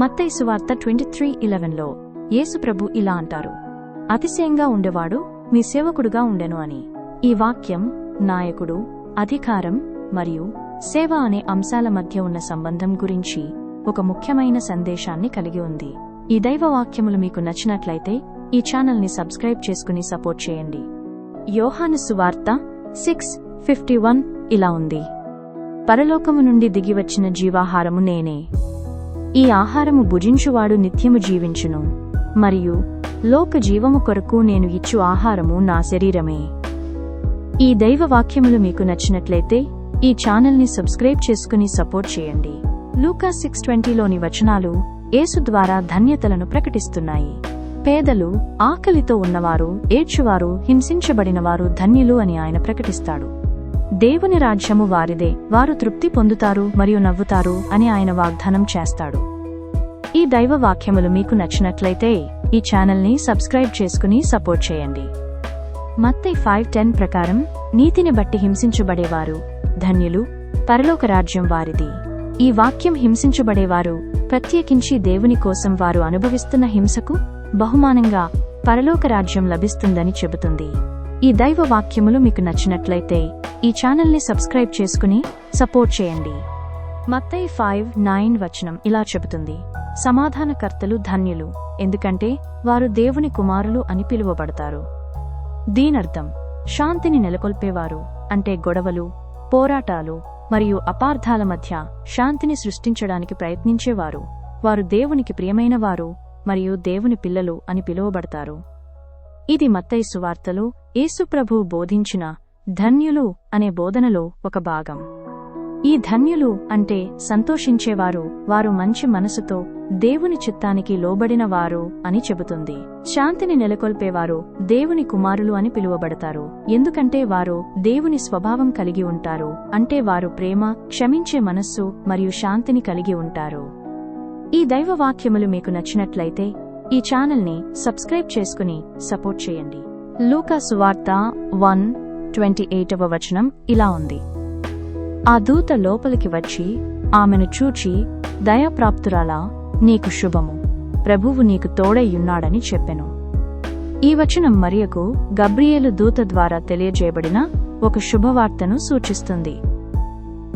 మత్తై సువార్త twenty three ఇలెవెన్లో యేసుప్రభు ఇలా అంటారు. అతిశయంగా ఉండేవాడు మీ సేవకుడుగా ఉండెను అని. ఈ వాక్యం నాయకుడు అధికారం మరియు సేవ అనే అంశాల మధ్య ఉన్న సంబంధం గురించి ఒక ముఖ్యమైన సందేశాన్ని కలిగి ఉంది. ఈ దైవ వాక్యములు మీకు నచ్చినట్లయితే ఈ ఛానల్ని సబ్స్క్రైబ్ చేసుకుని సపోర్ట్ చేయండి. యోహాను సువార్త సిక్స్ ఫిఫ్టీ వన్ ఇలా ఉంది. పరలోకము నుండి దిగివచ్చిన జీవాహారము నేనే. ఈ ఆహారము భుజించువాడు నిత్యము జీవించును. మరియు లోక జీవము కొరకు నేను ఇచ్చు ఆహారము నా శరీరమే. ఈ దైవ వాక్యములు మీకు నచ్చినట్లయితే ఈ ఛానల్ని సబ్స్క్రైబ్ చేసుకుని సపోర్ట్ చేయండి. లూకా సిక్స్ ట్వంటీలోని వచనాలు యేసు ద్వారా ధన్యతలను ప్రకటిస్తున్నాయి. పేదలు ఆకలితో ఉన్నవారు ఏడ్చువారు హింసించబడినవారు ధన్యులు అని ఆయన ప్రకటిస్తాడు. దేవుని రాజ్యము వారిదే. వారు తృప్తి పొందుతారు మరియు నవ్వుతారు అని ఆయన వాగ్దానం చేస్తాడు. ఈ దైవ వాక్యములు మీకు నచ్చినట్లయితే ఈ ఛానల్ని సబ్స్క్రైబ్ చేసుకుని సపోర్ట్ చేయండి. మత్తై ఫైవ్ టెన్ ప్రకారం నీతిని బట్టి హింసించబడేవారు ధన్యులు పరలోక రాజ్యం వారిది. ఈ వాక్యం హింసించబడేవారు ప్రత్యేకించి దేవుని కోసం వారు అనుభవిస్తున్న హింసకు బహుమానంగా పరలోక రాజ్యం లభిస్తుందని చెబుతుంది. ఈ దైవ వాక్యములు మీకు నచ్చినట్లయితే ఈ ఛానల్ని సబ్స్క్రైబ్ చేసుకుని సపోర్ట్ చేయండి. మత్తయి ఫైవ్ నైన్ వచనం ఇలా చెబుతుంది. సమాధానకర్తలు ధన్యులు ఎందుకంటే వారు దేవుని కుమారులు అని పిలువబడతారు. దీనర్థం శాంతిని నెలకొల్పేవారు అంటే గొడవలు పోరాటాలు మరియు అపార్థాల మధ్య శాంతిని సృష్టించడానికి ప్రయత్నించేవారు. వారు దేవునికి ప్రియమైనవారు మరియు దేవుని పిల్లలు అని పిలువబడతారు. ఇది మత్తయి సువార్తలో యేసుప్రభు బోధించిన ధన్యులు అనే బోధనలో ఒక భాగం. ఈ ధన్యులు అంటే సంతోషించేవారు వారు మంచి మనసుతో దేవుని చిత్తానికి లోబడిన వారు అని చెబుతుంది. శాంతిని నెలకొల్పేవారు దేవుని కుమారులు అని పిలువబడతారు. ఎందుకంటే వారు దేవుని స్వభావం కలిగి ఉంటారు అంటే వారు ప్రేమ క్షమించే మనస్సు మరియు శాంతిని కలిగి ఉంటారు. ఈ దైవవాక్యములు మీకు నచ్చినట్లయితే ఈ ఛానల్ని సబ్స్క్రైబ్ చేసుకుని సపోర్ట్ చేయండి. లూకా సువార్త వన్ ట్వంటీ ఎయిటవ వచనం ఇలా ఉంది. ఆ దూత లోపలికి వచ్చి ఆమెను చూచి దయాప్రాప్తురాలా నీకు శుభము. ప్రభువు నీకు తోడయ్యున్నాడని చెప్పెను. ఈ వచనం మరియకు గబ్రియేలు దూత ద్వారా తెలియజేయబడిన ఒక శుభవార్తను సూచిస్తుంది.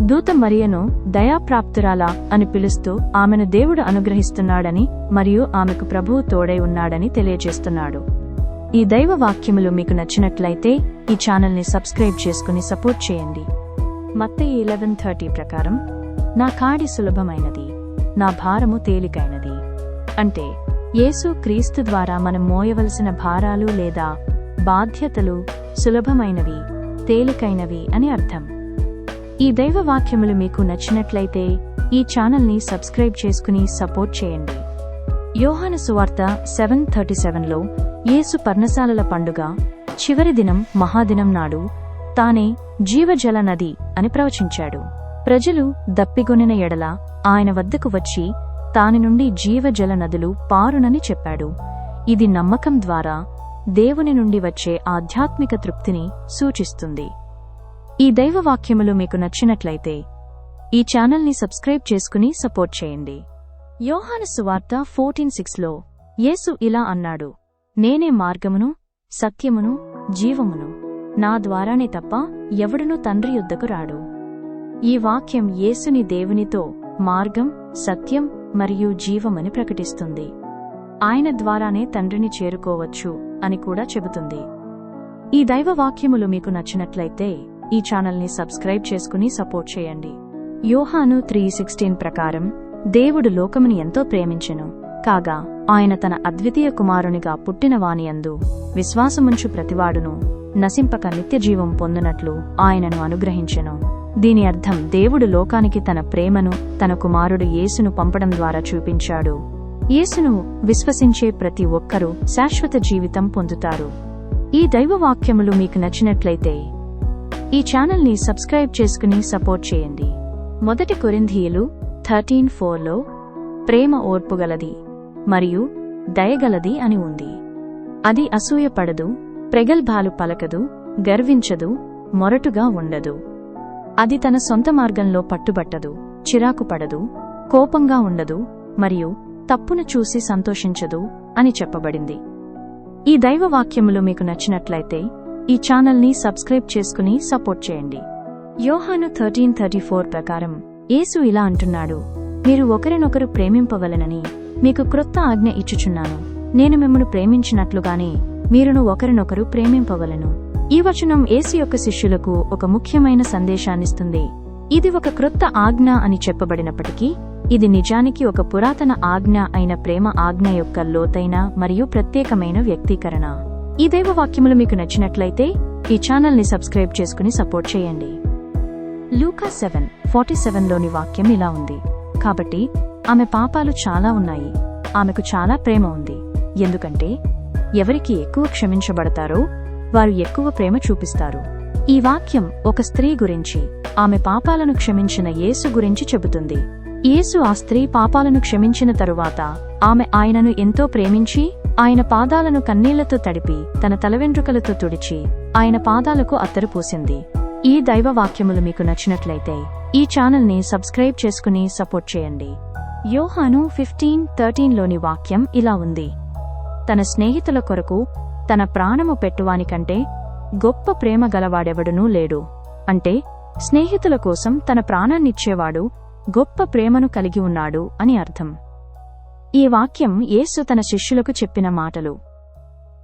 దూత మరియను దయాప్రాప్తురాలా అని పిలుస్తూ ఆమెను దేవుడు అనుగ్రహిస్తున్నాడని మరియు ఆమెకు ప్రభువు తోడై ఉన్నాడని తెలియజేస్తున్నాడు. ఈ దైవ వాక్యములు మీకు నచ్చినట్లయితే ఈ ఛానల్ని సబ్స్క్రైబ్ చేసుకుని సపోర్ట్ చేయండి. మత్తయి ఇలెవెన్ థర్టీ ప్రకారం నా కాడి సులభమైనది నా భారము తేలికైనది. అంటే యేసు క్రీస్తు ద్వారా మనం మోయవలసిన భారాలు లేదా బాధ్యతలు సులభమైనవి తేలికైనవి అని అర్థం. ఈ దైవ వాక్యములు మీకు నచ్చినట్లయితే ఈ ఛానల్ని సబ్స్క్రైబ్ చేసుకుని సపోర్ట్ చేయండి. యోహాను సువార్త సెవెన్ థర్టీ సెవెన్లో యేసు పర్ణశాలల పండుగ చివరి దినం మహాదినం నాడు తానే జీవజల నది అని ప్రవచించాడు. ప్రజలు దప్పిగొనిన ఎడల ఆయన వద్దకు వచ్చి తాని నుండి జీవజల నదులు పారునని చెప్పాడు. ఇది నమ్మకం ద్వారా దేవుని నుండి వచ్చే ఆధ్యాత్మిక తృప్తిని సూచిస్తుంది. ఈ దైవ వాక్యములు మీకు నచ్చినట్లయితే ఈ ఛానల్ని సబ్స్క్రైబ్ చేసుకుని సపోర్ట్ చేయండి. యోహాను సువార్త ఫోర్టీన్ సిక్స్లో యేసు ఇలా అన్నాడు నేనే మార్గమును సత్యమును జీవమును. నా ద్వారానే తప్ప ఎవడునూ తండ్రి యుద్ధకు రాడు. ఈ వాక్యం యేసుని దేవునితో మార్గం సత్యం మరియు జీవమని ప్రకటిస్తుంది. ఆయన ద్వారానే తండ్రిని చేరుకోవచ్చు అని కూడా చెబుతుంది. ఈ దైవవాక్యములు మీకు నచ్చినట్లయితే ఈ ఛానల్ని సబ్స్క్రైబ్ చేసుకుని సపోర్ట్ చేయండి. యోహాను త్రీ సిక్స్టీన్ ప్రకారం దేవుడు లోకముని ఎంతో ప్రేమించెను. కాగా ఆయన తన అద్వితీయ కుమారునిగా పుట్టిన వానియందు విశ్వాసముంచు ప్రతివాడును నశింపక నిత్యజీవం పొందునట్లు ఆయనను అనుగ్రహించెను. దీని అర్థం దేవుడు లోకానికి తన ప్రేమను తన కుమారుడు యేసును పంపడం ద్వారా చూపించాడు. యేసును విశ్వసించే ప్రతి ఒక్కరూ శాశ్వత జీవితం పొందుతారు. ఈ దైవవాక్యములు మీకు నచ్చినట్లయితే ఈ ఛానల్ని సబ్స్క్రైబ్ చేసుకుని సపోర్ట్ చేయండి. మొదటి కొరింథీయులు థర్టీన్ ఫోర్లో ప్రేమ ఓర్పుగలది మరియు దయగలది అని ఉంది. అది అసూయపడదు ప్రగల్భాలు పలకదు గర్వించదు మొరటుగా ఉండదు. అది తన సొంత మార్గంలో పట్టుబట్టదు చిరాకు పడదు కోపంగా ఉండదు మరియు తప్పును చూసి సంతోషించదు అని చెప్పబడింది. ఈ దైవవాక్యములు మీకు నచ్చినట్లయితే ఈ ఛానల్ని సబ్స్క్రైబ్ చేసుకుని సపోర్ట్ చేయండి. యోహాను థర్టీన్ థర్టీ ఫోర్ ప్రకారం యేసు ఇలా అంటున్నాడు మీరు ఒకరినొకరు ప్రేమింపవలనని మీకు క్రొత్త ఆజ్ఞ ఇచ్చుచున్నాను. నేను మిమ్మను ప్రేమించినట్లుగానే మీరును ఒకరినొకరు ప్రేమింపవలను. ఈ వచనం ఏసు యొక్క శిష్యులకు ఒక ముఖ్యమైన సందేశాన్నిస్తుంది. ఇది ఒక క్రొత్త ఆజ్ఞ అని చెప్పబడినప్పటికీ ఇది నిజానికి ఒక పురాతన ఆజ్ఞ అయిన ప్రేమ ఆజ్ఞ యొక్క లోతైన మరియు ప్రత్యేకమైన వ్యక్తీకరణ. ఈ దైవ వాక్యములు మీకు నచ్చినట్లయితే ఈ ఛానల్ని సబ్స్క్రైబ్ చేసుకుని సపోర్ట్ చేయండి. లూకా సెవెన్ ఫార్టీ సెవెన్లోని వాక్యం ఇలా ఉంది. కాబట్టి ఆమె పాపాలు చాలా ఉన్నాయి. ఆమెకు చాలా ప్రేమ ఉంది. ఎందుకంటే ఎవరికి ఎక్కువ క్షమించబడతారో వారు ఎక్కువ ప్రేమ చూపిస్తారు. ఈ వాక్యం ఒక స్త్రీ గురించి ఆమె పాపాలను క్షమించిన యేసు గురించి చెబుతుంది. యేసు ఆ స్త్రీ పాపాలను క్షమించిన తరువాత ఆమె ఆయనను ఎంతో ప్రేమించి ఆయన పాదాలను కన్నీళ్ళతో తడిపి తన తలవెంట్రుకలతో తుడిచి ఆయన పాదాలకు అత్తరు పూసింది. ఈ దైవ వాక్యములు మీకు నచ్చినట్లయితే ఈ ఛానల్ని సబ్స్క్రైబ్ చేసుకుని సపోర్ట్ చేయండి. యోహాను ఫిఫ్టీన్ థర్టీన్లోని వాక్యం ఇలా ఉంది. తన స్నేహితుల కొరకు తన ప్రాణము పెట్టువానికంటే గొప్ప ప్రేమ గలవాడెవడునూ లేడు. అంటే స్నేహితుల కోసం తన ప్రాణాన్నిచ్చేవాడు గొప్ప ప్రేమను కలిగి ఉన్నాడు అని అర్థం. ఈ వాక్యం యేసు తన శిష్యులకు చెప్పిన మాటలు.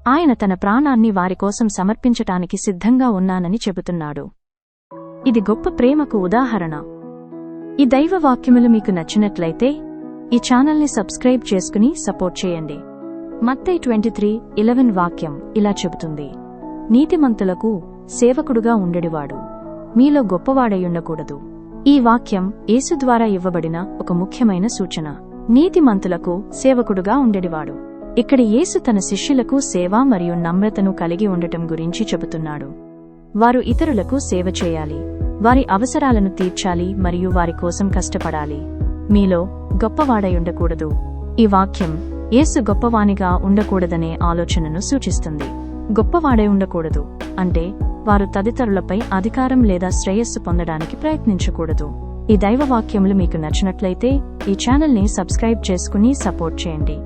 ఆయన తన ప్రాణాన్ని వారి కోసం సమర్పించటానికి సిద్ధంగా ఉన్నానని చెబుతున్నాడు. ఇది గొప్ప ప్రేమకు ఉదాహరణ. ఈ దైవవాక్యములు మీకు నచ్చినట్లయితే ఈ ఛానల్ని సబ్స్క్రైబ్ చేసుకుని సపోర్ట్ చేయండి. మత్తై ట్వంటీ త్రీ ఇలెవెన్ వాక్యం ఇలా చెబుతుంది. నీతిమంతులకు సేవకుడుగా ఉండెడివాడు మీలో గొప్పవాడయుండకూడదు ఈ వాక్యం యేసు ద్వారా ఇవ్వబడిన ఒక ముఖ్యమైన సూచన. నీతిమంతులకు సేవకుడుగా ఉండేవాడు. ఇక్కడ యేసు తన శిష్యులకు సేవ మరియు నమ్రతను కలిగి ఉండటం గురించి చెబుతున్నాడు. వారు ఇతరులకు సేవ చేయాలి. వారి అవసరాలను తీర్చాలి మరియు వారి కోసం కష్టపడాలి. మీలో గొప్పవాడై ఉండకూడదు. ఈ వాక్యం యేసు గొప్పవానిగా ఉండకూడదనే ఆలోచనను సూచిస్తుంది. గొప్పవాడై ఉండకూడదు అంటే వారు తదితరులపై అధికారం లేదా శ్రేయస్సు పొందడానికి ప్రయత్నించకూడదు. ఈ దైవ వాక్యములు మీకు నచ్చినట్లయితే ఈ ఛానల్ని సబ్స్క్రైబ్ చేసుకుని సపోర్ట్ చేయండి.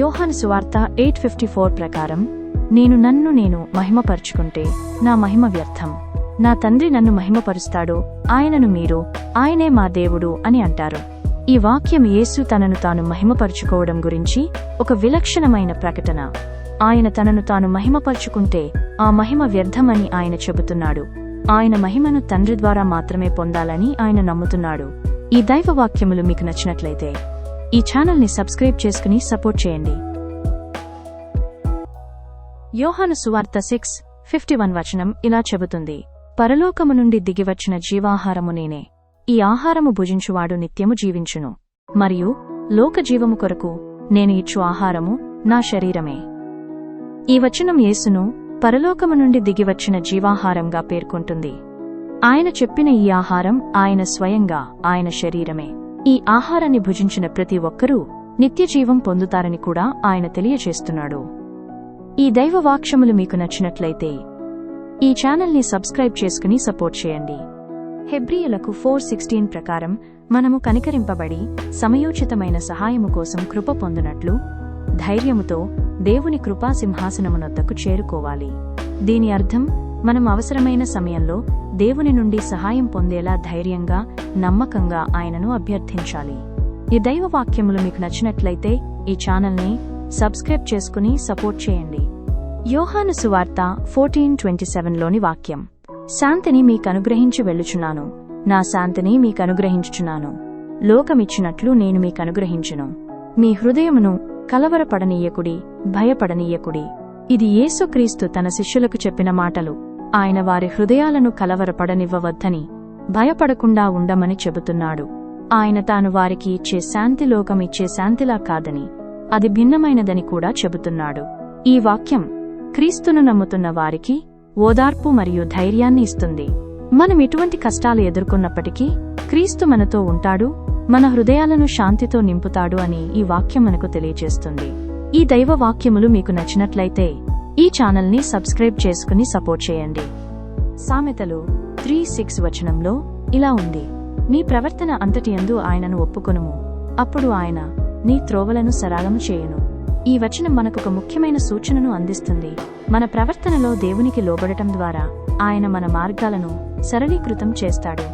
యోహాన్ సువార్త ఎయిట్ ఫిఫ్టీ ఫోర్ ప్రకారం నేను నన్ను నేను మహిమపరుచుకుంటే నా మహిమ వ్యర్థం. నా తండ్రి నన్ను మహిమపరుస్తాడు ఆయనను మీరు ఆయనే మా దేవుడు అని అంటారు. ఈ వాక్యం యేసు తనను తాను మహిమపరుచుకోవడం గురించి ఒక విలక్షణమైన ప్రకటన. ఆయన తనను తాను మహిమపరుచుకుంటే ఆ మహిమ వ్యర్థమని ఆయన చెబుతున్నాడు. ఆయన మహిమను తండ్రి ద్వారా మాత్రమే పొందాలని ఆయన నమ్ముతున్నాడు. ఈ దైవ వాక్యములు మీకు నచ్చినట్లయితే ఈ ఛానల్ని సబ్స్క్రైబ్ చేసుకుని సపోర్ట్ చేయండి. యోహాను సువార్త సిక్స్ ఫిఫ్టీ వన్ వచనం ఇలా చెబుతుంది. పరలోకము నుండి దిగివచ్చిన జీవాహారము నేనే. ఈ ఆహారము భుజించువాడు నిత్యము జీవించును. మరియు లోకజీవము కొరకు నేను ఇచ్చు ఆహారము నా శరీరమే. ఈ వచనం యేసును పరలోకము నుండి దిగివచ్చిన జీవాహారంగా పేర్కొంటుంది. ఆయన చెప్పిన ఈ ఆహారం ఆయన స్వయంగా ఆయన శరీరమే. ఈ ఆహారాన్ని భుజించిన ప్రతి ఒక్కరూ నిత్యజీవం పొందుతారని కూడా ఆయన తెలియచేస్తున్నాడు. ఈ దైవవాక్షములు మీకు నచ్చినట్లయితే ఈ ఛానల్ని సబ్స్క్రైబ్ చేసుకుని సపోర్ట్ చేయండి. హెబ్రియలకు ఫోర్ సిక్స్టీన్ ప్రకారం మనము కనికరింపబడి సమయోచితమైన సహాయము కోసం కృప పొందినట్లు ధైర్యముతో దేవుని కృపా సింహాసనమునొద్దకు చేరుకోవాలి. దీని అర్థం మనం అవసరమైన సమయంలో దేవుని నుండి సహాయం పొందేలా ధైర్యంగా నమ్మకంగా ఆయనను అభ్యర్థించాలి. ఈ దైవ వాక్యములు మీకు నచ్చినట్లయితే ఈ ఛానల్ని సబ్స్క్రైబ్ చేసుకుని సపోర్ట్ చేయండి. యోహాను సువార్త ఫోర్టీన్ ట్వంటీ సెవెన్లోని వాక్యం. శాంతిని మీకు అనుగ్రహించి వెళ్ళుచున్నాను. నా శాంతిని మీకు అనుగ్రహించుచున్నాను లోకమిచ్చినట్లు నేను మీకు అనుగ్రహించును మీ హృదయమును కలవరపడనీయకుడి భయపడనీయకుడి. ఇది యేసుక్రీస్తు తన శిష్యులకు చెప్పిన మాటలు. ఆయన వారి హృదయాలను కలవరపడనివ్వవద్దని భయపడకుండా ఉండమని చెబుతున్నాడు. ఆయన తాను వారికి ఇచ్చే శాంతిలోకమిచ్చే శాంతిలా కాదని అది భిన్నమైనదని కూడా చెబుతున్నాడు. ఈ వాక్యం క్రీస్తును నమ్ముతున్న వారికి ఓదార్పు మరియు ధైర్యాన్ని ఇస్తుంది. మనం ఎటువంటి కష్టాలు ఎదుర్కొన్నప్పటికీ క్రీస్తు మనతో ఉంటాడు మన హృదయాలను శాంతితో నింపుతాడు అని ఈ వాక్యం మనకు తెలియజేస్తుంది. ఈ దైవ వాక్యములు మీకు నచ్చినట్లయితే ఈ ఛానల్ని సబ్స్క్రైబ్ చేసుకుని సపోర్ట్ చేయండి. సామెతలు త్రీ సిక్స్ వచనంలో ఇలా ఉంది. నీ ప్రవర్తన అంతటి యందు ఆయనను ఒప్పుకొనుము. అప్పుడు ఆయన నీ త్రోవలను సరాగము చేయును. ఈ వచనం మనకొక ముఖ్యమైన సూచనను అందిస్తుంది. మన ప్రవర్తనలో దేవునికి లోబడటం ద్వారా ఆయన మన మార్గాలను సరళీకృతం చేస్తాడు.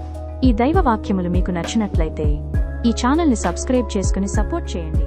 ఈ దైవ వాక్యములు మీకు నచ్చినట్లయితే ఈ ఛానల్ని సబ్స్క్రైబ్ చేసుకుని సపోర్ట్ చేయండి.